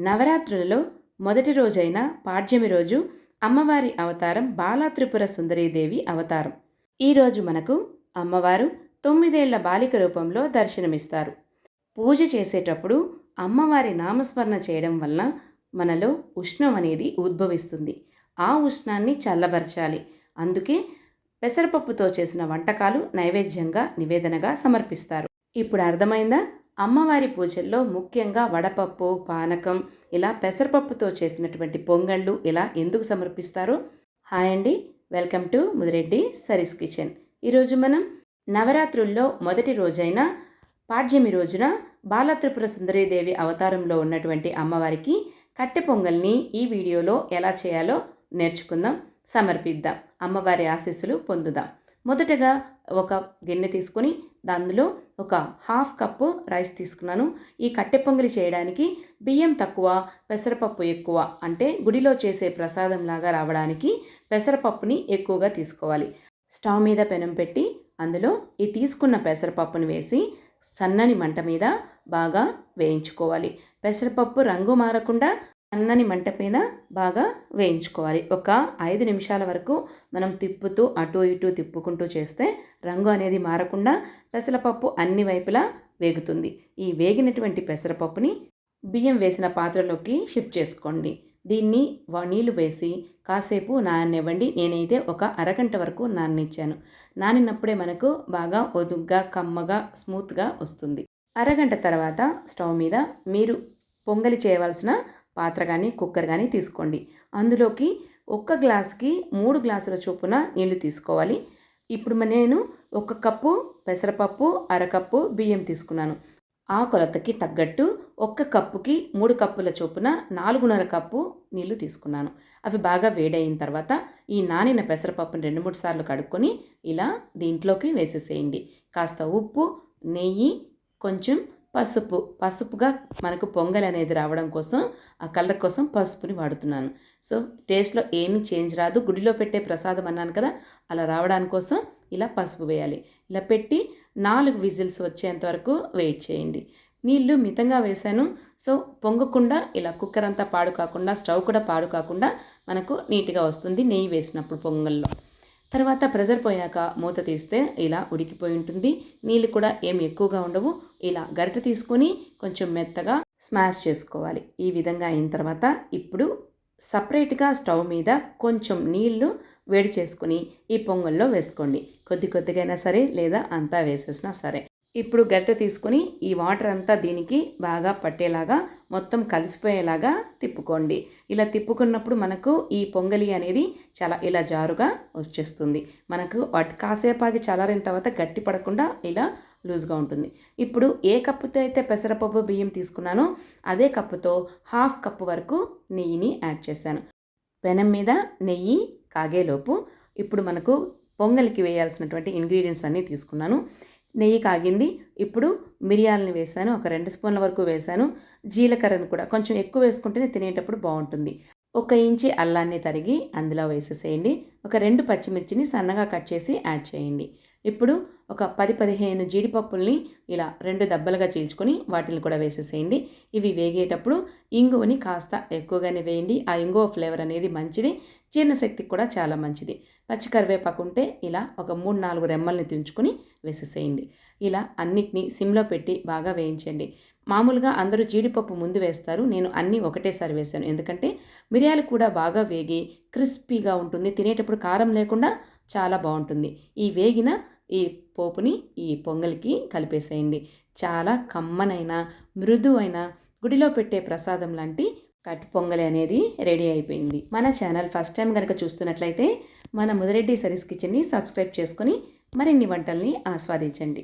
నవరాత్రులలో మొదటి రోజైన పాడ్యమి రోజు అమ్మవారి అవతారం బాలాత్రిపుర సుందరీదేవి అవతారం. ఈరోజు మనకు అమ్మవారు తొమ్మిదేళ్ళ బాలిక రూపంలో దర్శనమిస్తారు. పూజ చేసేటప్పుడు అమ్మవారి నామస్మరణ చేయడం వలన మనలో ఉష్ణం అనేది ఉద్భవిస్తుంది. ఆ ఉష్ణాన్ని చల్లబరచాలి. అందుకే పెసరపప్పుతో చేసిన వంటకాలు నైవేద్యంగా నివేదనగా సమర్పిస్తారు. ఇప్పుడు అర్థమైందా? అమ్మవారి పూజల్లో ముఖ్యంగా వడపప్పు పానకం ఇలా పెసరపప్పుతో చేసినటువంటి పొంగళ్ళు ఇలా ఎందుకు సమర్పిస్తారు? హాయ్ అండి welcome to Mudireddy Sari's kitchen. ఈరోజు మనం నవరాత్రుల్లో మొదటి రోజైన పాడ్యమి రోజున బాలత్రిపుర సుందరీదేవి అవతారంలో ఉన్నటువంటి అమ్మవారికి కట్టె పొంగల్ని ఈ వీడియోలో ఎలా చేయాలో నేర్చుకుందాం సమర్పిద్దాం. అమ్మవారి ఆశీస్సులు పొందుదాం. మొదటగా ఒక గిన్నె తీసుకొని దానిలో ఒక హాఫ్ కప్పు రైస్ తీసుకున్నాను. ఈ కట్టె పొంగలి చేయడానికి బియ్యం తక్కువ పెసరపప్పు ఎక్కువ అంటే గుడిలో చేసే ప్రసాదం లాగా రావడానికి పెసరపప్పుని ఎక్కువగా తీసుకోవాలి. స్టవ్ మీద పెనం పెట్టి అందులో ఈ తీసుకున్న పెసరపప్పును వేసి సన్నని మంట మీద బాగా వేయించుకోవాలి. పెసరపప్పు రంగు మారకుండా సన్నని మంట మీద బాగా వేయించుకోవాలి. ఒక ఐదు నిమిషాల వరకు మనం తిప్పుతూ అటు ఇటు తిప్పుకుంటూ చేస్తే రంగు అనేది మారకుండా పెసరపప్పు అన్ని వైపులా వేగుతుంది. ఈ వేగినటువంటి పెసరపప్పుని బియ్యం వేసిన పాత్రలోకి షిఫ్ట్ చేసుకోండి. దీన్ని నీళ్ళు వేసి కాసేపు నాననివ్వండి. నేనైతే ఒక అరగంట వరకు నాననిచ్చాను. నానినప్పుడే మనకు బాగా ఒదుగ్గా కమ్మగా స్మూత్గా వస్తుంది. అరగంట తర్వాత స్టవ్ మీద మీరు పొంగలి చేయవలసిన పాత్ర కానీ కుక్కర్ కానీ తీసుకోండి. అందులోకి ఒక్క గ్లాస్కి మూడు గ్లాసుల చొప్పున నీళ్ళు తీసుకోవాలి. ఇప్పుడు నేను ఒక కప్పు పెసరపప్పు అరకప్పు బియ్యం తీసుకున్నాను. ఆ కొలతకి తగ్గట్టు ఒక్క కప్పుకి మూడు కప్పుల చొప్పున నాలుగున్నర కప్పు నీళ్ళు తీసుకున్నాను. అవి బాగా వేడైన తర్వాత ఈ నానిన పెసరపప్పుని రెండు మూడు సార్లు కడుక్కొని ఇలా దీంట్లోకి వేసేసేయండి. కాస్త ఉప్పు నెయ్యి కొంచెం పసుపు. పసుపుగా మనకు పొంగల్ అనేది రావడం కోసం ఆ కలర్ కోసం పసుపుని వాడుతున్నాను. సో టేస్ట్లో ఏమీ చేంజ్ రాదు. గుడిలో పెట్టే ప్రసాదం అన్నాను కదా అలా రావడానికి కోసం ఇలా పసుపు వేయాలి. ఇలా పెట్టి నాలుగు విజిల్స్ వచ్చేంత వరకు వెయిట్ చేయండి. నీళ్ళు మితంగా వేశాను. సో పొంగకుండా ఇలా కుక్కర్ అంతా పాడు కాకుండా స్టవ్ కూడా పాడు కాకుండా మనకు నీట్గా వస్తుంది. నెయ్యి వేసినప్పుడు పొంగల్లో. తర్వాత ప్రెజర్ పోయాక మూత తీస్తే ఇలా ఉడికిపోయి ఉంటుంది. నీళ్ళు కూడా ఏం ఎక్కువగా ఉండవు. ఇలా గరిట తీసుకొని కొంచెం మెత్తగా స్మాష్ చేసుకోవాలి. ఈ విధంగా అయిన తర్వాత ఇప్పుడు సపరేట్గా స్టవ్ మీద కొంచెం నీళ్ళు వేడి చేసుకుని ఈ పొంగల్లో వేసుకోండి. కొద్ది కొద్దిగైనా సరే లేదా అంతా వేసేసినా సరే. ఇప్పుడు గరిటె తీసుకొని ఈ వాటర్ అంతా దీనికి బాగా పట్టేలాగా మొత్తం కలిసిపోయేలాగా తిప్పుకోండి. ఇలా తిప్పుకున్నప్పుడు మనకు ఈ పొంగలి అనేది చాలా ఇలా జారుగా వచ్చేస్తుంది. మనకు వాటి కాసేపాకి చల్లారిన తర్వాత గట్టి పడకుండా ఇలా లూజ్గా ఉంటుంది. ఇప్పుడు ఏ కప్పుతో అయితే పెసరపప్పు బియ్యం తీసుకున్నానో అదే కప్పుతో హాఫ్ కప్పు వరకు నెయ్యిని యాడ్ చేశాను. పెనం మీద నెయ్యి కాగేలోపు ఇప్పుడు మనకు పొంగలికి వేయాల్సినటువంటి ఇంగ్రీడియంట్స్ అన్నీ తీసుకున్నాను. నెయ్యి కాగింది. ఇప్పుడు మిరియాలని వేసాను. ఒక రెండు స్పూన్ల వరకు వేసాను. జీలకర్రను కూడా కొంచెం ఎక్కువ వేసుకుంటేనే తినేటప్పుడు బాగుంటుంది. ఒక ఇంచి అల్లాన్ని తరిగి అందులో వేసేసేయండి. ఒక రెండు పచ్చిమిర్చిని సన్నగా కట్ చేసి యాడ్ చేయండి. ఇప్పుడు ఒక పది పదిహేను జీడిపప్పుల్ని ఇలా రెండు దెబ్బలుగా చీల్చుకొని వాటిని కూడా వేసేసేయండి. ఇవి వేగేటప్పుడు ఇంగువని కాస్త ఎక్కువగానే వేయండి. ఆ ఇంగువ ఫ్లేవర్ అనేది మంచిది. జీర్ణశక్తికి కూడా చాలా మంచిది. పచ్చి కరివేపాకు ఉంటే ఇలా ఒక మూడు నాలుగు రెమ్మల్ని తుంచుకొని వేసేసేయండి. ఇలా అన్నిటినీ సిమ్లో పెట్టి బాగా వేయించండి. మామూలుగా అందరూ జీడిపప్పు ముందు వేస్తారు. నేను అన్నీ ఒకటేసారి వేశాను. ఎందుకంటే మిరియాలు కూడా బాగా వేగి క్రిస్పీగా ఉంటుంది. తినేటప్పుడు కారం లేకుండా చాలా బాగుంటుంది. ఈ వేగిన ఈ పోపుని ఈ పొంగల్కి కలిపేసేయండి. చాలా కమ్మనైన మృదువైన గుడిలో పెట్టే ప్రసాదం లాంటి కట్టు పొంగలి అనేది రెడీ అయిపోయింది. మన ఛానల్ ఫస్ట్ టైం కనుక చూస్తున్నట్లయితే మన ముదిరెడ్డి సరీస్ కిచెన్ని సబ్స్క్రైబ్ చేసుకొని మరిన్ని వంటల్ని ఆస్వాదించండి.